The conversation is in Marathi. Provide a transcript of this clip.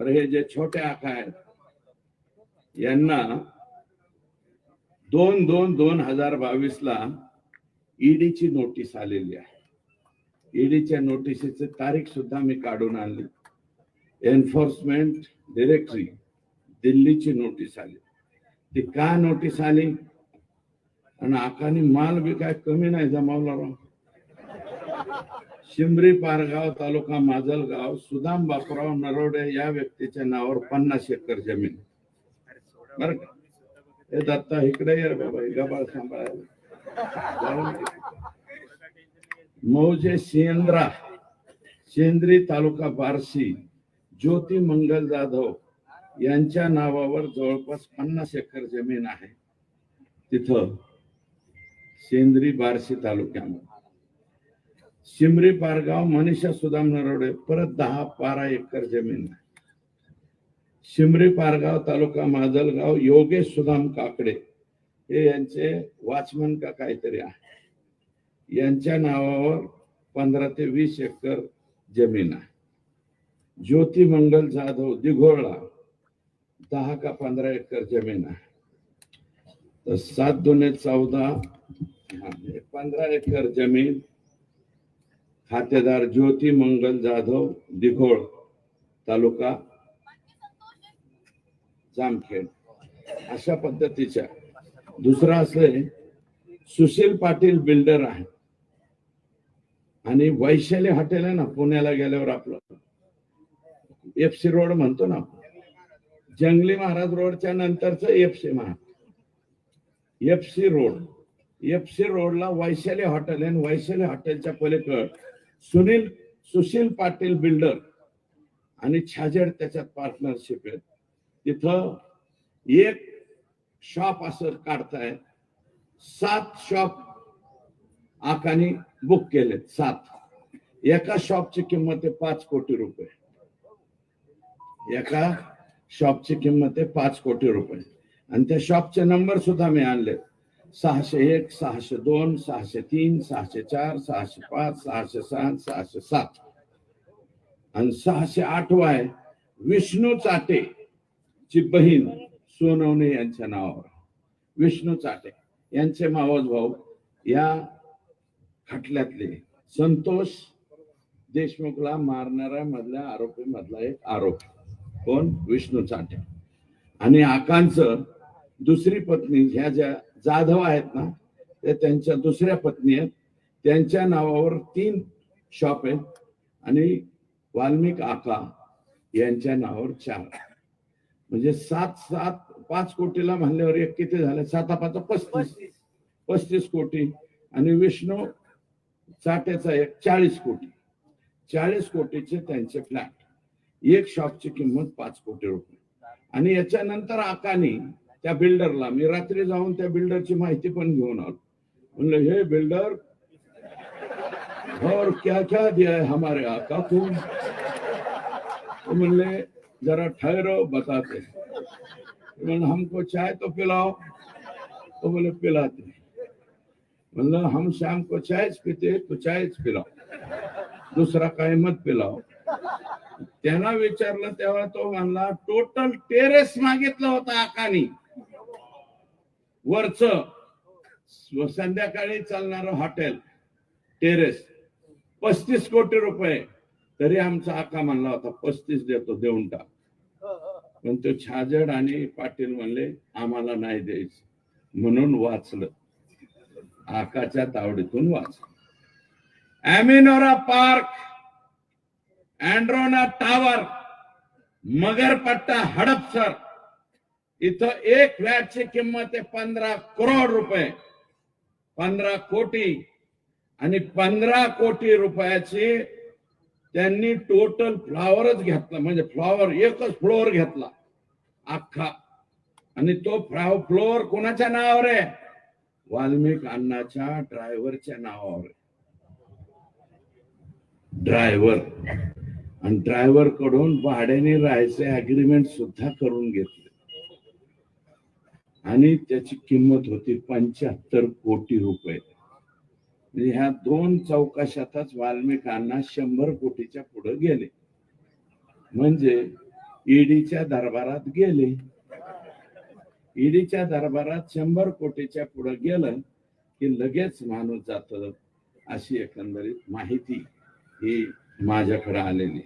बरं हे जे छोटे आका आहेत यांना दोन दोन दोन हजार बावीस ला ईडीची नोटीस आलेली आहे. ईडीच्या नोटिसीची तारीख सुद्धा मी काढून आणली. एन्फोर्समेंट डिरेक्टरी दिल्लीची नोटीस आली. ती का नोटीस आली? आणि आकाने माल बी काय कमी नाही जमावला राव. शिमरी पारगाव तालुका माजलगाव सुदाम बापराव नरोडे या व्यक्तीच्या नावावर पन्नास एकर जमीन. बर हे दत्ता इकडे ये रे बाबा गबाळ सांभाळायला. मौजे शेंद्रा शेंद्री तालुका बार्शी ज्योती मंगल जाधव यांच्या नावावर जवळपास पन्नास एकर जमीन आहे. तिथं शेंद्री बार्शी तालुक्यामध्ये. शिमरी पारगाव मनीषा सुदाम नरोडे परत दहा बारा एकर जमीन आहे. शिमरी पारगाव तालुका माजलगाव योगेश सुदाम काकडे हे यांचे वॉचमन का काहीतरी आहे. यांच्या नावावर पंधरा ते वीस एकर जमीन आहे. ज्योती मंगल जाधव दिघोळला दहा का पंधरा एकर जमीन आहे. तर सात दोन चौदा पंधरा एकर जमीन खातेदार ज्योती मंगल जाधव दिघोळ तालुका जामखेड. अशा पद्धतीच्या. दुसरा असं सुशील पाटील बिल्डर आहे. आणि वैशाली हॉटेल आहे ना पुण्याला गेल्यावर आपलं. एफ सी रोड म्हणतो ना जंगली महाराज रोडच्या नंतरच F C Maharaj. F C road. F C रोडला वैशाली हॉटेल आहे आणि वैशाली हॉटेलच्या पलीकड सुनील सुशील पाटील बिल्डर आणि छाजेड त्याच्यात पार्टनरशिप आहे तिथं एक शॉप असं काढताय सात शॉप आकाने बुक केलेत सात. एका शॉपची किंमत आहे पाच कोटी रुपये. एका शॉपची किंमत आहे पाच कोटी रुपये. आणि त्या शॉपचे नंबर सुद्धा मी आणलेत. सहाशे एक सहाशे दोन सहाशे तीन सहाशे चार सहाशे पाच सहाशे सहा सहाशे सात. आणि सहाशे आठवा आहे विष्णू चाटे ची बहीण सोनवणे यांच्या नावावर. विष्णू चाटे यांचे मावस भाऊ या खटल्यातले संतोष देशमुखला मारणाऱ्या मधल्या आरोपी मधला एक आरोप. कोण? विष्णू चाटे. आणि आकांचं दुसरी पत्नी ह्या ज्या जाधव आहेत ना त्या त्यांच्या दुसऱ्या पत्नी आहेत. त्यांच्या नावावर तीन शॉप आहेत आणि वाल्मिक आका यांच्या नावावर चार म्हणजे सात सात पाच कोटीला म्हणल्यावर एक किती झालं? साता पाच पस्तीस. पस्तीस. कोटी. आणि विष्णू चाट्याचा एक चाळीस कोटी. चाळीस कोटीचे त्यांचे फ्लॅट एक शॉपची किंमत पाच कोटी रुपये. आणि याच्यानंतर आकानी त्या बिल्डरला मी रात्री जाऊन त्या बिल्डरची माहिती पण घेऊन आलो. म्हणलं हे बिल्डर और क्या क्या दिया है हमारे आका को तो म्हणले जरा ठहरो बताते म्हणलं हमको चाय तो पिलाओ. तो बोले पिलाते म्हणलं हम शाम को चायच पिते तो चायच पिलाओ. दुसरा काय मत पिलाओ? त्यांना विचारलं तेव्हा तो म्हणला टोटल टेरेस मागितलं होता आकानी. वरच संध्याकाळी चालणार हॉटेल टेरेस पस्तीस कोटी रुपये. तरी आमचा आका म्हणला होता पस्तीस देतो देऊन टाक. पण तो छाजड आणि पाटील म्हणले आम्हाला नाही द्यायचं. म्हणून वाचलं. आकाच्या तावडीतून वाचलं. अॅमिनोरा पार्क अँड्रोना टावर मगरपट्टा हडपसर इथं एक फ्लॅटची किंमत आहे पंधरा करोड रुपये. पंधरा कोटी आणि पंधरा कोटी रुपयाची त्यांनी टोटल फ्लॉवरच घेतला. म्हणजे फ्लॉवर एकच फ्लोअर घेतला. अख्खा. आणि तो फ्लोअर कोणाच्या नावावर आहे? वाल्मिक अण्णाच्या ड्रायव्हरच्या नावावर ड्रायव्हर आणि ड्रायव्हरकडून भाड्याने राहायचे अग्रीमेंट सुद्धा करून घेतले. आणि त्याची किंमत होती पंच्याहत्तर कोटी रुपये. म्हणजे ह्या दोन चौकाशातच वाल्मिकांना शंभर कोटीच्या पुढे गेले. म्हणजे ईडीच्या दरबारात गेले. ईडीच्या दरबारात शंभर कोटीच्या पुढे गेलं की लगेच माणूस जात अशी एकंदरीत माहिती ही माझ्याकडे आलेली